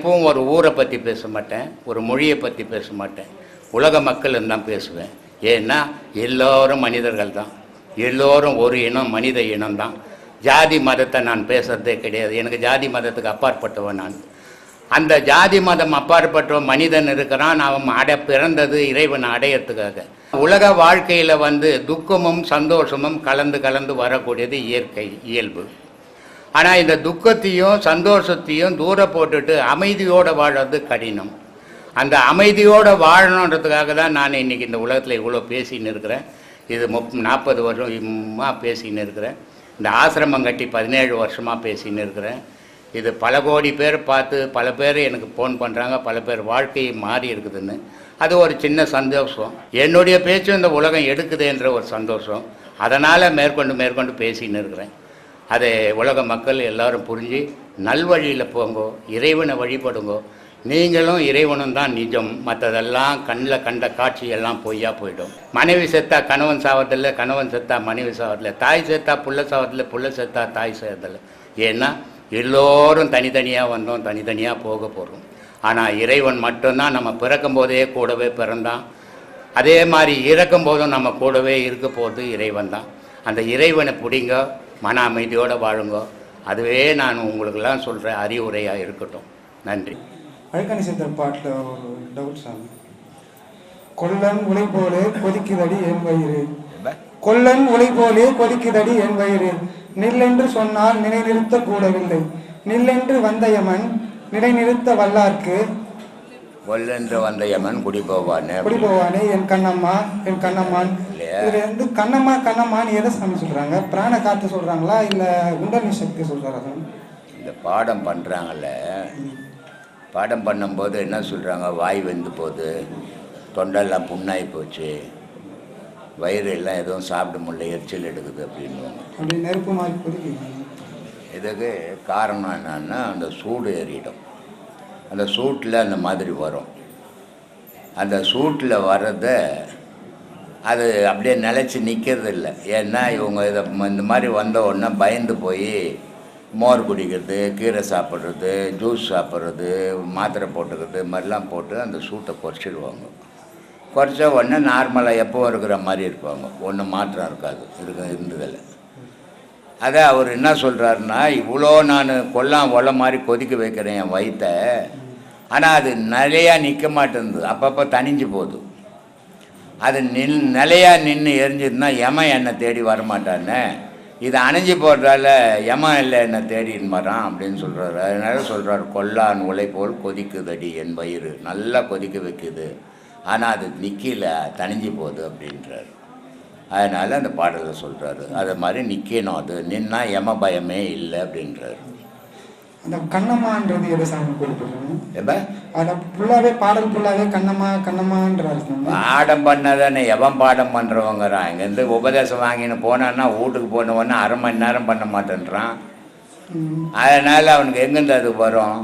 இப்போவும் ஒரு ஊரை பற்றி பேச மாட்டேன் ஒரு மொழியை பற்றி பேச மாட்டேன். உலக மக்கள் தான் பேசுவேன். ஏன்னா எல்லோரும் மனிதர்கள் தான். எல்லோரும் ஒரு இனம் மனித இனம் தான். ஜாதி மதத்தை நான் பேசுறதே கிடையாது. எனக்கு ஜாதி மதத்துக்கு அப்பாற்பட்டவன் நான். அந்த ஜாதி மதம் அப்பாற்பட்டவன் மனிதன் இருக்கிறான். அவன் அட பிறந்தது இறைவன் அடையறதுக்காக. உலக வாழ்க்கையில் வந்து துக்கமும் சந்தோஷமும் கலந்து கலந்து வரக்கூடியது இயற்கை இயல்பு. ஆனால் இந்த துக்கத்தையும் சந்தோஷத்தையும் தூர போட்டுட்டு அமைதியோடு வாழறது கடினம். அந்த அமைதியோடு வாழணுன்றதுக்காக தான் நான் இன்னைக்கு இந்த உலகத்தில் இவ்வளோ பேசின்னு இருக்கிறேன். இது முப் நாற்பது வருஷமாக பேசின்னு இருக்கிறேன். இந்த ஆசிரமம் கட்டி பதினேழு வருஷமாக பேசின்னு இருக்கிறேன். இது பல கோடி பேர் பார்த்து பல பேர் எனக்கு ஃபோன் பண்ணுறாங்க பல பேர் வாழ்க்கையை மாறி இருக்குதுன்னு. அது ஒரு சின்ன சந்தோஷம். என்னுடைய பேச்சும் இந்த உலகம் எடுக்குதுன்ற ஒரு சந்தோஷம். அதனால் மேற்கொண்டு மேற்கொண்டு பேசின்னு இருக்கிறேன். அதை உலக மக்கள் எல்லாரும் புரிஞ்சு நல்வழியில் போங்கோ இறைவனை வழிபடுங்கோ. நீங்களும் இறைவனும் தான் நிஜம். மற்றதெல்லாம் கண்ணில் கண்ட காட்சி எல்லாம் பொய்யா போயிடும். மனைவி செத்தா கணவன் சாவதில்லை கணவன் செத்தா மனைவி சாவதில்லை தாய் செத்தா புள்ள சாவதில்லை புள்ள செத்தா தாய் சாவதில்லை. ஏன்னா எல்லோரும் தனித்தனியாக வந்தோம் தனித்தனியாக போக போகிறோம் ஆனால் இறைவன் மட்டும்தான் நம்ம பிறக்கும் போதே கூடவே பிறந்தான். அதே மாதிரி இறக்கும் போதும் நம்ம கூடவே இருக்க போகிறது இறைவன் தான். அந்த இறைவனை பிடிங்க மன அமைதியோடு வாழுங்க. அதுவே நான் உங்களுக்கெல்லாம் சொல்கிற அறிவுரையாக இருக்கட்டும். நன்றி. அழகணி சித்தர் பாட்டில் ஒரு டவுட் சாமி கொல்லன் உலை போலே கொதிக்குதடி என் வயிறு. கொல்லன் உலை போலே கொதிக்குதடி என் வயிறு. நில்லென்று சொன்னால் நிலைநிறுத்த கூடவில்லை. நில்லென்று வந்த யமன் நிலைநிறுத்த வல்லார்க்கு. கொல்லென்று வந்த யமன் குடி போவான்னு குடி போவானே என் கண்ணம்மா என் கண்ணம்மான். இல்லையா? இதுல இருந்து கண்ணம்மா கண்ணம்மான்னு எதை சாமி சொல்றாங்க? பிராண காத்து சொல்றாங்களா? இல்ல குண்டலி சக்தி சொல்றாரா சாமி? இந்த பாடம் பண்ணுறாங்கல்ல பாடம் பண்ணும்போது என்ன சொல்கிறாங்க வாய் வெந்து போகுது தொண்டெல்லாம் புண்ணாகி போச்சு வயிறு எல்லாம் எதுவும் சாப்பிட முடியல எரிச்சல் எடுக்குது அப்படின்வாங்க அப்படி நெருப்பு மாதிரி இதுக்கு காரணம் என்னன்னா அந்த சூடு ஏறிடும். அந்த சூட்டில் அந்த மாதிரி வரும். அந்த சூட்டில் வர்றத அது அப்படியே நிலச்சி நிற்கிறது இல்லை ஏன்னா இவங்க இதை இந்த மாதிரி வந்த உடனே பயந்து போய் மோர் குடிக்கிறது கீரை சாப்பிட்றது ஜூஸ் சாப்பிட்றது மாத்திரை போட்டுக்கிறது மாதிரிலாம் போட்டு அந்த சூட்டை குறைச்சிடுவாங்க. குறைச்ச உடனே நார்மலாக எப்போவும் இருக்கிற மாதிரி இருப்பாங்க. ஒன்றும் மாற்றம் இருக்காது. இருக்க இருந்ததில்லை. அதை அவர் என்ன சொல்கிறாருன்னா இவ்வளோ நான் கொல்லாம் ஒலை மாதிரி கொதிக்க வைக்கிறேன் என் வயிற்ற ஆனால் அது நிறையா நிற்க மாட்டேங்குது. அப்பப்போ தணிஞ்சு போகுது. அது நில் நிலையாக நின்று எரிஞ்சதுன்னா யமன் என்னை தேடி வரமாட்டானே இது அணைஞ்சு போடுறால யமன் இல்லை என்னை தேடின்னு வரான் அப்படின்னு சொல்கிறாரு அதனால சொல்கிறாரு கொல்லான் உலை போல் கொதிக்குதடி என் வயிறு. நல்லா கொதிக்க வைக்குது. ஆனால் அது நிற்கல தணிஞ்சு போகுது அப்படின்றாரு. அதனால் அந்த பாடலை சொல்கிறாரு அது மாதிரி நிற்கணும் அது. நின்னா யம பயமே இல்லை அப்படின்றாரு. அந்த கண்ணம்மான்றது எதை சாமி குறிப்பிடுறாங்க அதை ஃபுல்லாவே பாடல் ஃபுல்லாவே கண்ணம்மா கண்ணம்மான்றாரு பாடம் பண்ணதானே எவன் பாடம் பண்ணுறவங்கிறான் இங்கேருந்து உபதேசம் வாங்கின்னு போனான்னா வீட்டுக்கு போனவொன்னே அரை மணி நேரம் பண்ண மாட்டேன்றான். அதனால் அவனுக்கு எங்கேருந்து அது வரும்?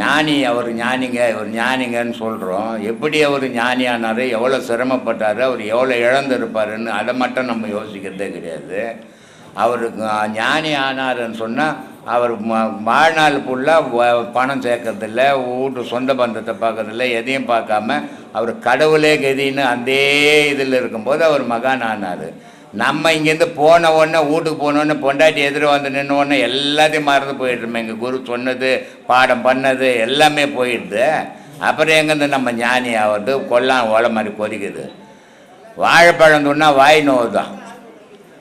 ஞானி அவர் ஞானிங்க இவர் ஞானிங்கன்னு சொல்கிறோம் எப்படி அவர் ஞானி ஆனார் எவ்வளோ சிரமப்பட்டார் அவர் எவ்வளோ இழந்திருப்பாருன்னு அதை மட்டும் நம்ம யோசிக்கிறதே கிடையாது. அவருக்கு ஞானி ஆனாருன்னு சொன்னால் அவர் வாழ்நாள் ஃபுல்லாக பணம் சேர்க்கறதில்ல வீட்டு சொந்த பந்தத்தை பார்க்கறதில்ல எதையும் பார்க்காம அவர் கடவுளே கதின்னு அந்த இதில் இருக்கும்போது அவர் மகான் ஆனார். நம்ம இங்கேருந்து போன உடனே வீட்டுக்கு போனோடனே பொண்டாட்டி எதிர வந்து நின்ன உடனே எல்லாத்தையும் மறந்து போயிடுறோம் எங்கள் குரு சொன்னது பாடம் பண்ணது எல்லாமே போயிடுது. அப்புறம் எங்கேருந்து நம்ம ஞானி ஆகிறது கொல்லாம் ஓலை மாதிரி கொதிக்குது. வாழைப்பழம் துண்ணா வாய் நோவு தான்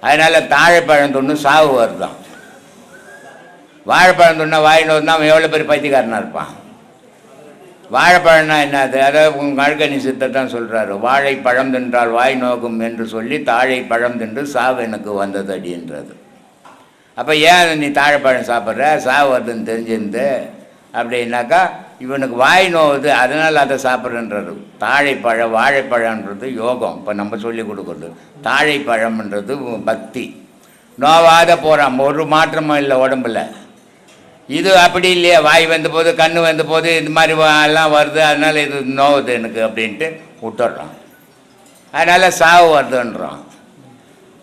அதனால் தாழைப்பழம் தொண்ணு சாவு வருதான் வாழைப்பழம் துண்ணா வாய் நோவு அவன் எவ்வளோ பேர் பைத்தியக்காரனாக இருப்பான். வாழைப்பழம்னா என்னது? அதாவது உங்கள் அழுகணி சித்தத்தான் சொல்கிறாரு வாழைப்பழம் தின்றால் வாய் நோக்கும் என்று சொல்லி தாழை பழம் தின்று சாவு எனக்கு வந்தது அப்படின்றது. அப்போ ஏன் நீ தாழைப்பழம் சாப்பிட்ற? சாவு வருதுன்னு தெரிஞ்சிருந்து அப்படின்னாக்கா இவனுக்கு வாய் நோவுது அதனால் அதை சாப்பிட்றன்றது. தாழைப்பழம் வாழைப்பழம்ன்றது யோகம். இப்போ நம்ம சொல்லி கொடுக்குறது. தாழைப்பழம்ன்றது பக்தி. நோவாத போகிறான் ஒரு மாற்றமும் இல்லை உடம்புல. இது அப்படி இல்லையா. வாய் வந்த போது கண் வந்த போது இந்த மாதிரி வா- எல்லாம் வருது. அதனால் இது நோவுது எனக்கு அப்படின்ட்டு விட்டுடுறான் அதனால் சாவு வருதுன்றான்.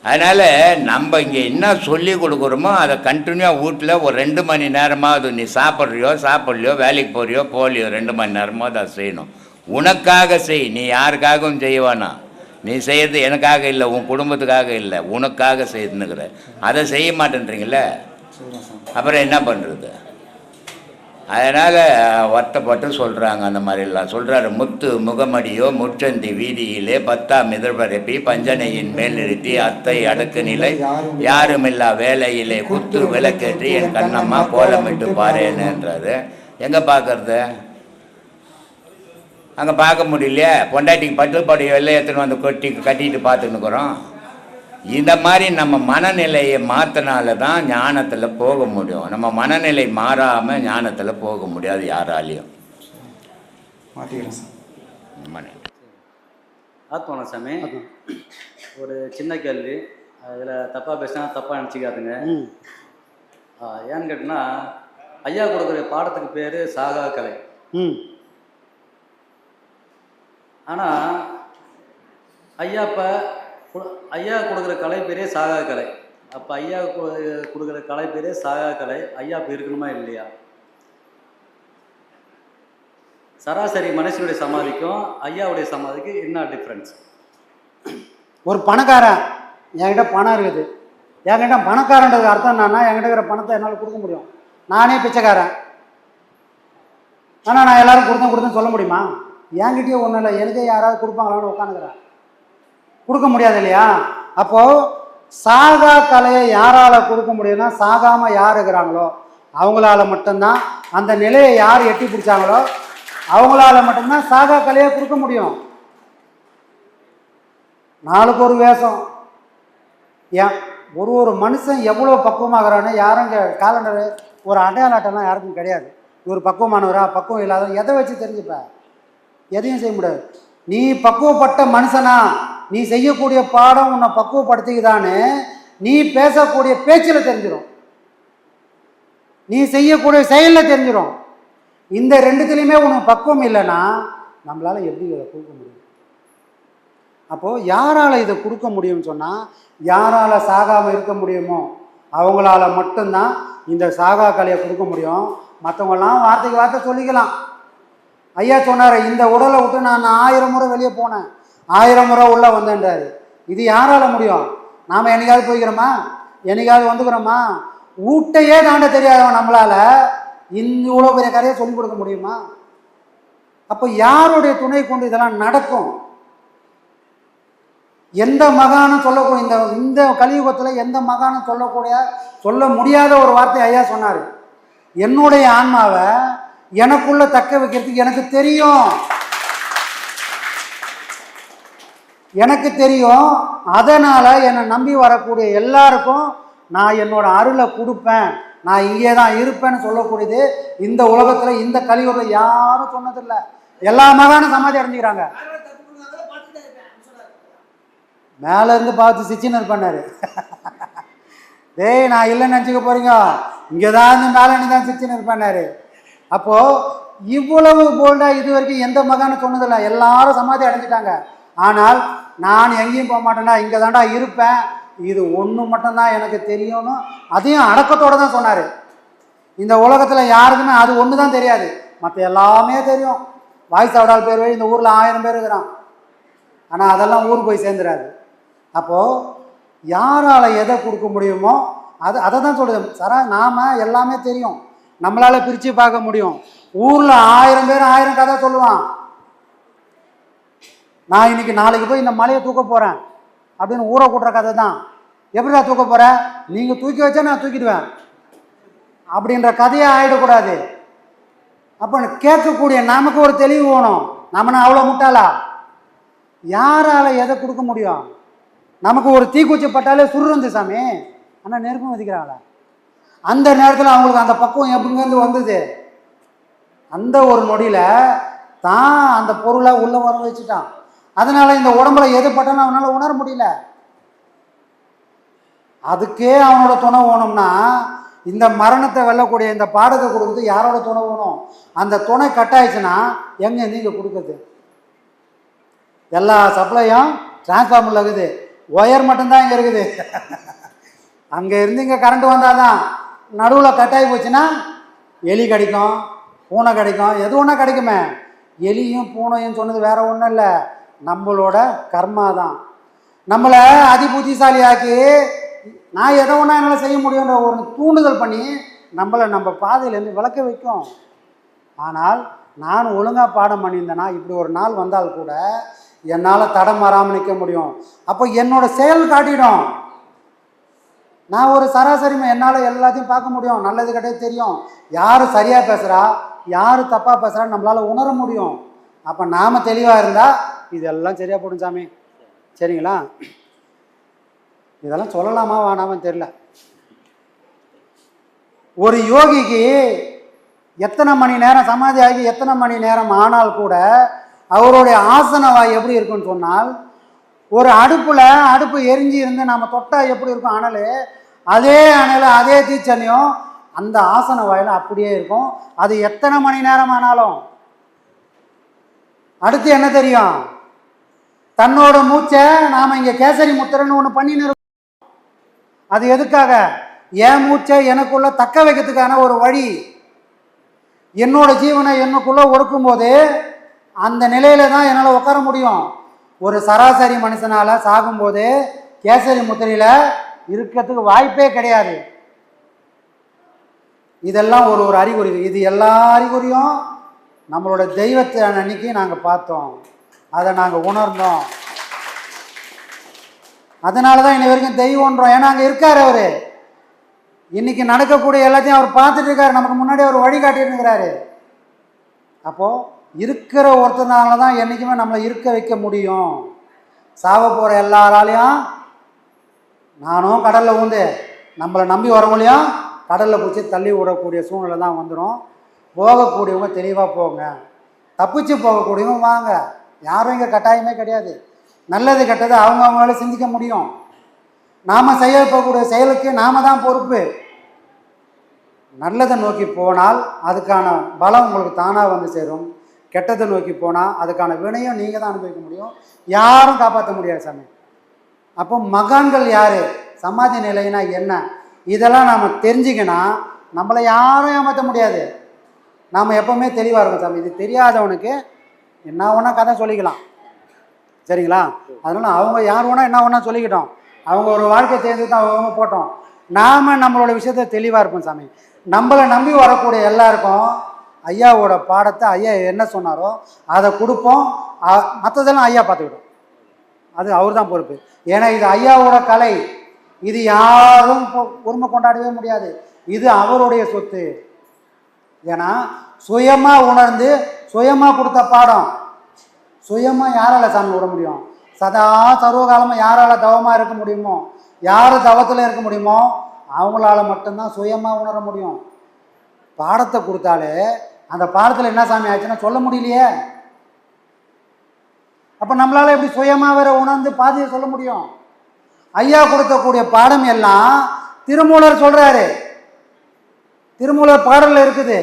அதனால் நம்ம இங்கே என்ன சொல்லி கொடுக்குறோமோ அதை கண்டினியூவாக வீட்டில் ஒரு ரெண்டு மணி நேரமாவது நீ சாப்பிட்றியோ சாப்பிட்லையோ வேலைக்கு போறியோ போலியோ ரெண்டு மணி நேரமாவது அதை செய்யணும். உனக்காக செய் நீ யாருக்காகவும் செய்ய வேணாம். நீ செய்யறது எனக்காக இல்லை உன் குடும்பத்துக்காக இல்லை உனக்காக செய்துன்னுக்குற அதை செய்ய மாட்டேன்றீங்களே அப்புறம் என்ன பண்ணுறது அதனால் வருத்தப்பட்டு சொல்கிறாங்க அந்த மாதிரிலாம். சொல்கிறாரு முத்து முகமடியோ முற்றந்தி வீதியிலே பத்தாம் எதிர்பரப்பி பஞ்சனையின் மேல் நிறுத்தி அத்தை அடக்கு நிலை யாருமில்லா வேலையிலே குத்து விளக்கேற்றி என் கண்ணம்மா கோலமிட்டு பாருன்னுன்றாரு எங்கே பார்க்கறது அங்கே பார்க்க முடியலையே. பொண்டாட்டிக்கு பட்டு பாடி வெள்ளை எடுத்துன்னு வந்து கொட்டி கட்டிட்டு பார்த்துன்னுக்குறோம் இந்த மாதிரி நம்ம மனநிலையை மாற்றினால தான் ஞானத்தில் போக முடியும். நம்ம மனநிலை மாறாமல் ஞானத்தில் போக முடியாது யாராலையும். ஆத்மான சாமி ஒரு சின்ன கேள்வி. அதில் தப்பாக பேசினா தப்பாக நினச்சிக்காதுங்க. ம். ஏன்னு கேட்டிங்கன்னா ஐயா கொடுக்குற பாடத்துக்கு பேர் சாகா கலை. ம். ஆனால் ஐயா இப்போ ஐயா கொடுக்குற கலை பேரே சாகா கலை. அப்போ ஐயா கொடுக்குற கலை பேரே சாகா கலை. ஐயா இப்போ இருக்கணுமா இல்லையா? சராசரி மனுஷனுடைய சமாதிக்கும் ஐயாவுடைய சமாதிக்கு என்ன டிஃப்ரென்ஸ் ஒரு பணக்காரன் என்கிட்ட பணம் இருக்குது. என்கிட்ட பணக்காரன்றது அர்த்தம் என்னன்னா என்கிட்ட இருக்கிற பணத்தை என்னால் கொடுக்க முடியும். நானே பிச்சைக்காரன். ஆனால் நான் எல்லாரும் கொடுத்தேன் கொடுத்தேன்னு சொல்ல முடியுமா? என்கிட்டயே ஒன்றும் இல்லை. எனக்கே யாராவது கொடுப்பாங்களான்னு உட்காந்துக்கிறேன் கொடுக்க முடியாது இல்லையா? அப்போது சாகா கலையை யாரால் கொடுக்க முடியும்னா சாகாமல் யார் இருக்கிறாங்களோ அவங்களால மட்டும்தான். அந்த நிலையை யார் எட்டி பிடிச்சாங்களோ அவங்களால மட்டும்தான் சாகா கலையை கொடுக்க முடியும். நாளுக்கு ஒரு வேஷம். ஏன்? ஒரு ஒரு மனுஷன் எவ்வளோ பக்குவமாகறான்னு யாரும் இங்கே காலண்டர் ஒரு அடையாள அட்டைலாம் யாருக்கும் கிடையாது. இவர் பக்குவமானவரா பக்குவம் இல்லாத எதை வச்சு தெரிஞ்சுப்ப? எதையும் செய்ய முடியாது. நீ பக்குவப்பட்ட மனுஷனா நீ செய்யக்கூடிய பாடம் உன்னை பக்குவப்படுத்திக்கிதான்னு நீ பேசக்கூடிய பேச்சில் தெரிஞ்சிடும் நீ செய்யக்கூடிய செயலில் தெரிஞ்சிடும் இந்த ரெண்டுத்துலேயுமே உனக்கு பக்குவம் இல்லைன்னா நம்மளால் எப்படி இதை கொடுக்க முடியும்? அப்போது யாரால் இதை கொடுக்க முடியும்னு சொன்னால் யாரால் சாகாமல் இருக்க முடியுமோ அவங்களால மட்டும்தான் இந்த சாகா கலையை கொடுக்க முடியும். மற்றவங்களாம் வார்த்தைக்கு வார்த்தை சொல்லிக்கலாம். ஐயா சொன்னார் இந்த உடலை விட்டு நான் ஆயிரம் முறை வெளியே போனேன். ஆயிரம் முறை உள்ளே வந்தேன்றாரு. இது யாரால முடியும்? நாம் என்னைக்காவது போய்க்கிறோமா? என்னைக்காவது வந்துக்கிறோமா? ஊட்டையே தாண்ட தெரியாதவன் நம்மளால் இவ்வளோ பெரிய கதையை சொல்லிக் கொடுக்க முடியுமா? அப்போ யாருடைய துணை கொண்டு இதெல்லாம் நடக்கும்? எந்த மகானும் சொல்லக்கூடிய இந்த இந்த கலியுகத்தில் எந்த மகானும் சொல்லக்கூடிய சொல்ல முடியாத ஒரு வார்த்தை ஐயா சொன்னார். என்னுடைய ஆன்மாவை எனக்குள்ளே தக்க வைக்கிறதுக்கு எனக்கு தெரியும். எனக்கு தெரியும் அதனால் என்னை நம்பி வரக்கூடிய எல்லாருக்கும் நான் என்னோட அருளை கொடுப்பேன். நான் இங்கே தான் இருப்பேன்னு சொல்லக்கூடியது இந்த உலகத்தில் இந்த கலியுகத்தில் யாரும் சொன்னதில்லை. எல்லா மகானும் சமாதி அடைஞ்சிக்கிறாங்க. மேலேருந்து பார்த்து சிச்சினர் பண்ணார். டேய் நான் இல்லைன்னு நினச்சிக்க போறீங்க. இங்கே தான் இருந்து மேலே தான் சிச்சினர் பண்ணார். அப்போது இவ்வளவு போல்டா இது வரைக்கும் எந்த மகானும் சொன்னதில்லை. எல்லாரும் சமாதி அடைஞ்சிட்டாங்க. ஆனால் நான் எங்கேயும் போக மாட்டேன்னா இங்கே தாண்டா இருப்பேன். இது ஒன்று மட்டும்தான் எனக்கு தெரியும்னு அதையும் அடக்கத்தோடு தான் சொன்னார். இந்த உலகத்தில் யாருக்குமே அது ஒன்று தான் தெரியாது. மற்ற எல்லாமே தெரியும். வாய்ஸ் அவடால் பேர் வழி இந்த ஊரில் ஆயிரம் பேர் இருக்கிறான். ஆனால் அதெல்லாம் ஊர் போய் சேர்ந்துடாது அப்போது யாரால் எதை கொடுக்க முடியுமோ அது அதை தான் சொல்லுது. சரா நாம் எல்லாமே தெரியும். நம்மளால் பிரித்து பார்க்க முடியும். ஊரில் ஆயிரம் பேர் ஆயிரம் கதை சொல்லுவான். நான் இன்னைக்கு நாளைக்கு போய் இந்த மலையை தூக்க போகிறேன் அப்படின்னு ஊரை கூட்டுற கதை தான். எப்படிடா தூக்க போகிற நீங்கள் தூக்கி வச்சா நான் தூக்கிடுவேன். அப்படின்ற கதையே ஆகிடக்கூடாது அப்போ கேட்கக்கூடிய நமக்கு ஒரு தெளிவு வேணும். நம்மனா அவ்வளோ முட்டாளா? யாரால எதை கொடுக்க முடியும்? நமக்கு ஒரு தீக்குச்சி பட்டாலே சுருந்து சாமி. ஆனால் நெருப்பு மதிக்கிறாங்களா அந்த நேரத்தில் அவங்களுக்கு அந்த பக்குவம் எப்படிங்கிறது வந்தது? அந்த ஒரு நொடியில் தான் அந்த பொருளை உள்ளே வர வச்சுட்டான். அதனால இந்த உடம்புல எது பட்டன்னு அவனால் உணர முடியல. அதுக்கே அவனோட துணை வேணும்னா இந்த மரணத்தை வெல்லக்கூடிய இந்த பாடத்தை கொடுக்குறது யாரோட துணை வேணும்? அந்த துணை கட் ஆயிடுச்சுன்னா எங்கே நீங்க கொடுக்குறது? எல்லா சப்ளையும் டிரான்ஸ்ஃபார்மரில் இருக்குது. ஒயர் மட்டும்தான் இங்கே இருக்குது. அங்கே இருந்து இங்கே கரண்ட் வந்தால் தான் நடுவில் கட் போச்சுன்னா எலி கிடைக்கும் பூனை கிடைக்கும் எது ஒன்றா கிடைக்குமே? எலியும் பூனையும் சொன்னது வேற ஒன்றும் இல்லை. நம்மளோட கர்மா தான் நம்மளை அதிபுத்திசாலியாக்கி நான் எதை ஒன்றா என்னால் செய்ய முடியுன்ற ஒரு தூண்டுதல் பண்ணி நம்மளை நம்ம பாதையிலேருந்து விளக்க வைக்கும். ஆனால் நான் ஒழுங்காக பாடம் பண்ணியிருந்தேன்னா இப்படி ஒரு நாள் வந்தால் கூட என்னால் தடம் மாறாமல் நிற்க முடியும். அப்போ என்னோட செயல் காட்டிடும். நான் ஒரு சராசரிமை என்னால் எல்லாத்தையும் பார்க்க முடியும். நல்லது கெட்டது தெரியும். யார் சரியாக பேசுகிறா யார் தப்பாக பேசுகிறா நம்மளால் உணர முடியும். அப்போ நாம் தெளிவாக இருந்தால் இதெல்லாம் சரியாக போடும் சாமி. சரிங்களா? இதெல்லாம் சொல்லலாமா வேணாமான்னு தெரியல. ஒரு யோகிக்கு எத்தனை மணி நேரம் சமாதி ஆகி எத்தனை மணி நேரம் ஆனால் கூட அவருடைய ஆசன வாய் எப்படி இருக்குன்னு சொன்னால் ஒரு அடுப்பில் அடுப்பு எரிஞ்சு இருந்து நம்ம தொட்டால் எப்படி இருக்கும் அனல்? அதே அணல் அதே தீச்சனையும் அந்த ஆசன வாயில் அப்படியே இருக்கும். அது எத்தனை மணி நேரம் ஆனாலும்? அடுத்து என்ன தெரியும்? தன்னோட மூச்சை நாம் இங்கே கேசரி முத்திரன்னு ஒன்று பண்ணின்னு இருக்கோம். அது எதுக்காக? என் மூச்சை எனக்குள்ள தக்க வைக்கிறதுக்கான ஒரு வழி. என்னோட ஜீவனை எனக்குள்ள ஒடுக்கும்போது அந்த நிலையில தான் என்னால் உட்கார முடியும். ஒரு சராசரி மனுஷனால் சாகும்போது கேசரி முத்திரையில் இருக்கிறதுக்கு வாய்ப்பே கிடையாது. இதெல்லாம் ஒரு ஒரு அறிகுறி. இது எல்லா அறிகுறியும் நம்மளோட தெய்வத்தை அன்னைக்கு நாங்கள் பார்த்தோம். அதை நாங்கள் உணர்ந்தோம். அதனால தான் இன்னை வரைக்கும் தெய்வம்ன்றோம் ஏன்னா அங்கே இருக்கார் அவர். இன்னைக்கு நடக்கக்கூடிய எல்லாத்தையும் அவர் பார்த்துட்டு இருக்காரு. நமக்கு முன்னாடி அவர் வழிகாட்டிட்டு இருக்கிறாரு. அப்போது இருக்கிற ஒருத்தனால தான் என்றைக்குமே நம்மளை இருக்க வைக்க முடியும். சாவ போகிற எல்லாராலையும் நானும் கடலில் ஊந்து நம்மளை நம்பி வரவங்களையும் கடலில் பிடிச்சி தள்ளி விடக்கூடிய சூழ்நிலை தான் வந்துடும் போகக்கூடியவங்க தெளிவாக போங்க. தப்பிச்சு போகக்கூடியவங்க வாங்க. யாரும் இங்கே கட்டாயமே கிடையாது. நல்லது கெட்டது அவங்க அவங்களால சிந்திக்க முடியும். நாம் செய்ய போகக்கூடிய செயலுக்கு நாம தான் பொறுப்பு. நல்லதை நோக்கி போனால் அதுக்கான பலம் உங்களுக்கு தானாக வந்து சேரும். கெட்டதை நோக்கி போனால் அதுக்கான வினையும் நீங்கள் தான் அனுபவிக்க முடியும். யாரும் காப்பாற்ற முடியாது சாமி. அப்போ மகான்கள் யார்? சமாதி நிலைனா என்ன? இதெல்லாம் நாம் தெரிஞ்சுக்கினா நம்மளை யாரும் ஏமாற்ற முடியாது. நாம் எப்போவுமே தெளிவாக இருக்கும் சாமி. இது தெரியாதவனுக்கு என்ன வேணால் கதை சொல்லிக்கலாம். சரிங்களா? அதனால் அவங்க யார் வேணால் என்ன வேணால் சொல்லிக்கிட்டோம். அவங்க ஒரு வாழ்க்கை தேர்ந்து தான் அவங்க போட்டோம். நாம் நம்மளோட விஷயத்த தெளிவாக இருப்போம் சாமி. நம்மளை நம்பி வரக்கூடிய எல்லாருக்கும் ஐயாவோட பாடத்தை ஐயா என்ன சொன்னாரோ அதை கொடுப்போம். மற்றதெல்லாம் ஐயா பார்த்துக்கிட்டோம். அது அவர் தான் பொறுப்பு. ஏன்னா இது ஐயாவோட கலை. இது யாரும் இப்போ உரிமை கொண்டாடவே முடியாது. இது அவருடைய சொத்து. ஏன்னா சுயமாக உணர்ந்து சுயமாக கொடுத்த பாடம். சுயமாக யாரால் சாமி விட முடியும்? சதா சர்வகாலமாக யாரால் தவமாக இருக்க முடியுமோ? யார் தவத்தில் இருக்க முடியுமோ? அவங்களால மட்டும்தான் சுயமாக உணர முடியும். பாடத்தை கொடுத்தாலே அந்த பாடத்தில் என்ன சாமி ஆச்சுன்னா சொல்ல முடியலையே. அப்போ நம்மளால எப்படி சுயமாக வேற உணர்ந்து பாதியை சொல்ல முடியும்? ஐயா கொடுக்கக்கூடிய பாடம் எல்லாம் திருமூலர் சொல்கிறாரு திருமூலர் பாடலில் இருக்குது.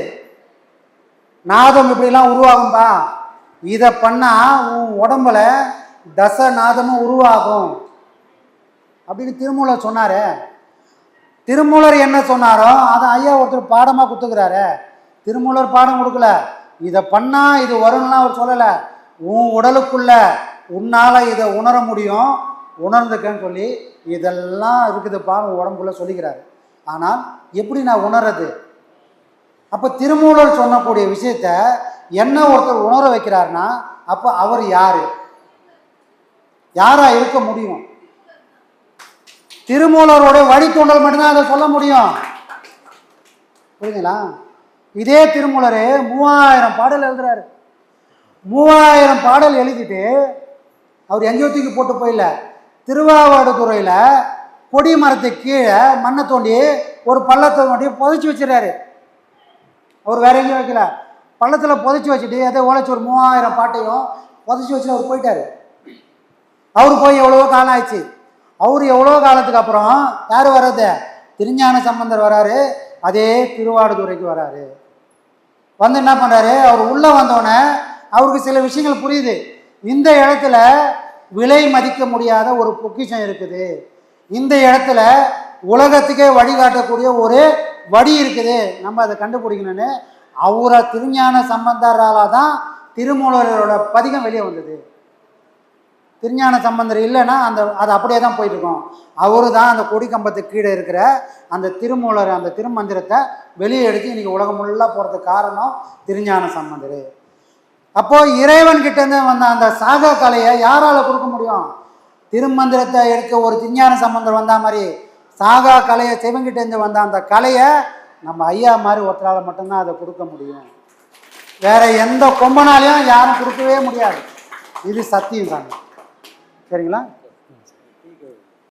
நாதம் இப்படிலாம் உருவாகும்பா. இதை பண்ணால் உன் உடம்புல தச நாதமும் உருவாகும். அப்படின்னு திருமூலர் சொன்னார். திருமூலர் என்ன சொன்னாரோ அதை ஐயா ஒருத்தர் பாடமாக கொடுத்துக்கிறாரு திருமூலர் பாடம் கொடுக்கல. இதை பண்ணால் இது வரும்னா அவர் சொல்லலை. உன் உடலுக்குள்ள உன்னால் இதை உணர முடியும். உணர்ந்துக்கன்னு சொல்லி இதெல்லாம் இருக்குதுப்பா உன் உடம்புக்குள்ளே சொல்லிக்கிறாரு. ஆனால் எப்படி நான் உணர்றது? அப்போ திருமூலர் சொன்னக்கூடிய விஷயத்த என்ன ஒருத்தர் உணர வைக்கிறாருன்னா அப்போ அவர் யார்? யாராக இருக்க முடியும்? திருமூலரோட வழித்தோண்டல் மட்டும்தான் அதை சொல்ல முடியும். புரியுதுங்களா? இதே திருமூலர் மூவாயிரம் பாடல் எழுதுறாரு. மூவாயிரம் பாடல் எழுதிட்டு அவர் எங்கேயோ தூக்கி போட்டு போயில. திருவாவடுதுறையில் கொடி மரத்துக்கு கீழே மண்ணை தோண்டி ஒரு பள்ளத்தை மட்டும் புதைச்சி வச்சிடறாரு. அவர் வேற எங்கேயும் வைக்கல. பள்ளத்தில் புதைச்சி வச்சுட்டு எதை உழைச்சி ஒரு மூவாயிரம் பாட்டையும் புதைச்சி வச்சுட்டு அவர் போயிட்டாரு. அவர் போய் எவ்வளோ காலம் ஆயிடுச்சு. அவர் எவ்வளோ காலத்துக்கு அப்புறம் யார் வர்றது? திருஞான சம்பந்தர் வராரு. அதே திருவாடுதுறைக்கு வராரு. வந்து என்ன பண்ணுறாரு அவர் உள்ளே வந்தோடனே அவருக்கு சில விஷயங்கள் புரியுது. இந்த இடத்துல விலை மதிக்க முடியாத ஒரு பொக்கிஷம் இருக்குது. இந்த இடத்துல உலகத்துக்கே வழிகாட்டக்கூடிய ஒரு வழி இருக்குது. நம்ம அதை கண்டுபிடிக்கணும்னு அவரை திருஞான சம்பந்தரால தான் திருமூலரோட பதிகம் வெளியே வந்தது. திருஞான சம்பந்தர் இல்லைன்னா அந்த அது அப்படியே தான் போயிட்டுருக்கும். அவரு தான் அந்த கொடி கம்பத்துக்கு கீழே இருக்கிற அந்த திருமூலர் அந்த திருமந்திரத்தை வெளியே எடுத்து இன்னைக்கு உலகம் ஃபுல்லாக போகிறதுக்கு காரணம் திருஞான சம்பந்தர். அப்போ இறைவன் கிட்ட வந்த அந்த சாக கலையை யாரால கொடுக்க முடியும்? திருமந்திரத்தை எடுக்க ஒரு திருஞான சம்பந்தர் வந்தா மாதிரி சாகா கலையை சிவங்கிட்டேருந்து வந்த அந்த கலையை நம்ம ஐயா மாதிரி ஒருத்தரால் மட்டும்தான் அதை கொடுக்க முடியும். வேற எந்த கொம்பனாலையும் யாரும் கொடுக்கவே முடியாது. இது சத்தியம் தாங்க சரிங்களா?